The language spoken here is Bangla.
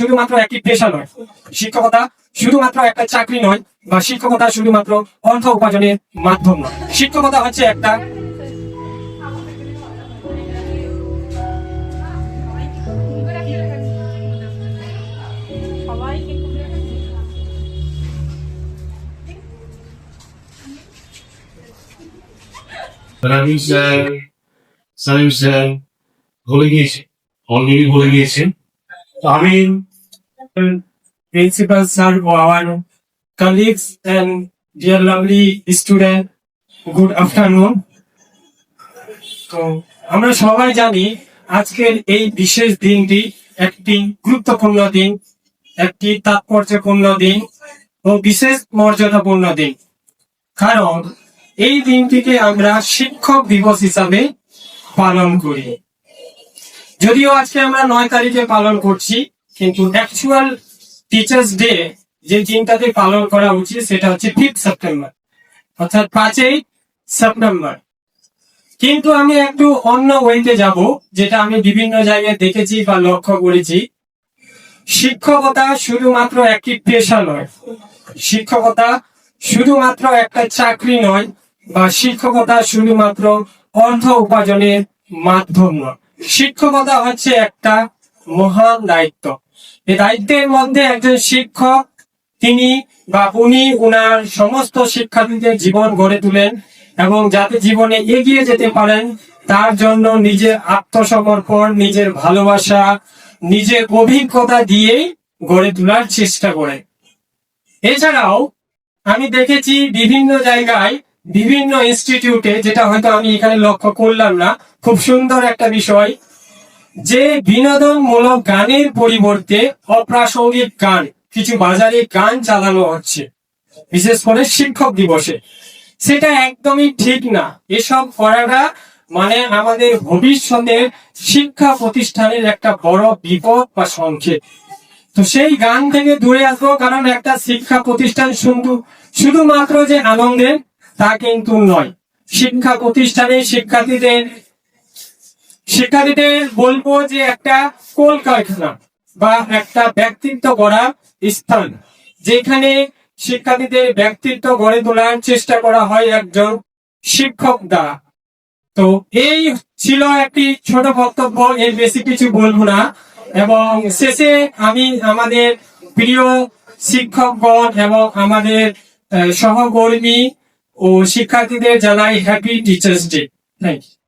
শুধুমাত্র একটি পেশা নয়, শিক্ষকতা শুধুমাত্র একটা চাকরি নয়, বা শিক্ষকতা শুধুমাত্র অর্থ উপার্জনের মাধ্যম নয়। শিক্ষকতা হচ্ছে একটা আমি principal sir our colleagues and dear lovely student, good afternoon. তো আমরা সবাই জানি আজকের এই বিশেষ দিনটি একটি গুরুত্বপূর্ণ দিন, একটি তাৎপর্যপূর্ণ দিন ও বিশেষ মর্যাদাপূর্ণ দিন। কারণ এই দিনটিকে আমরা শিক্ষক দিবস হিসাবে পালন করি। যদিও আজকে আমরা নয় তারিখে পালন করছি কিন্তু অ্যাকচুয়াল টিচার্স ডে যে দিনটাতে পালন করা উচিত সেটা হচ্ছে ফিফথ সেপ্টেম্বর অর্থাৎ পাঁচই সেপ্টেম্বর কিন্তু আমি একটু অন্য ওয়েতে যাব, যেটা আমি বিভিন্ন জায়গায় দেখেছি বা লক্ষ্য করেছি। শিক্ষকতা শুধুমাত্র একটি পেশা নয়, শিক্ষকতা শুধুমাত্র একটা চাকরি নয়, বা শিক্ষকতা শুধুমাত্র অর্থ উপার্জনের মাধ্যম নয়। শিক্ষকতা হচ্ছে একটা মহান দায়িত্ব। এই দায়িত্বের মধ্যে একজন শিক্ষক, তিনি বা উনি উনার সমস্ত শিক্ষার্থীদের জীবন গড়ে তুলেন এবং যাতে জীবনে এগিয়ে যেতে পারেন, তার জন্য নিজের আত্মসমর্পণ, নিজের ভালোবাসা, নিজের অভিজ্ঞতা দিয়ে গড়ে তোলার চেষ্টা করে। এছাড়াও আমি দেখেছি বিভিন্ন জায়গায় বিভিন্ন ইনস্টিটিউটে যেটা হয়তো আমি এখানে লক্ষ্য করলাম না, খুব সুন্দর একটা বিষয় যে বিনোদনমূলক গানের পরিবর্তে অপ্রাসঙ্গিক গান, কিছু বাজারে গান চালানো হচ্ছে, বিশেষ করে শিক্ষক দিবসে। সেটা একদমই ঠিক না। এসব করাটা মানে আমাদের ভবিষ্যতের শিক্ষা প্রতিষ্ঠানের একটা বড় বিপদ বা সংক্ষেপ তো সেই গান থেকে দূরে আসব, কারণ একটা শিক্ষা প্রতিষ্ঠান শুধু, শুধুমাত্র যে আনন্দের, তা কিন্তু নয়। শিক্ষা প্রতিষ্ঠানে শিক্ষার্থীদের শিক্ষার্থীদের বলব যে একটা কলকারখানা বা একটা ব্যক্তিত্ব গড়া স্থান, যেখানে শিক্ষার্থীদের ব্যক্তিত্ব গড়ে তোলার চেষ্টা করা হয় একজন শিক্ষক দ্বারা। তো এই ছিল একটি ছোট বক্তব্য, এর বেশি কিছু বলব না। এবং শেষে আমি আমাদের প্রিয় শিক্ষকগণ এবং আমাদের সহকর্মী ও শিক্ষার্থীদের জানাই happy teachers day thank you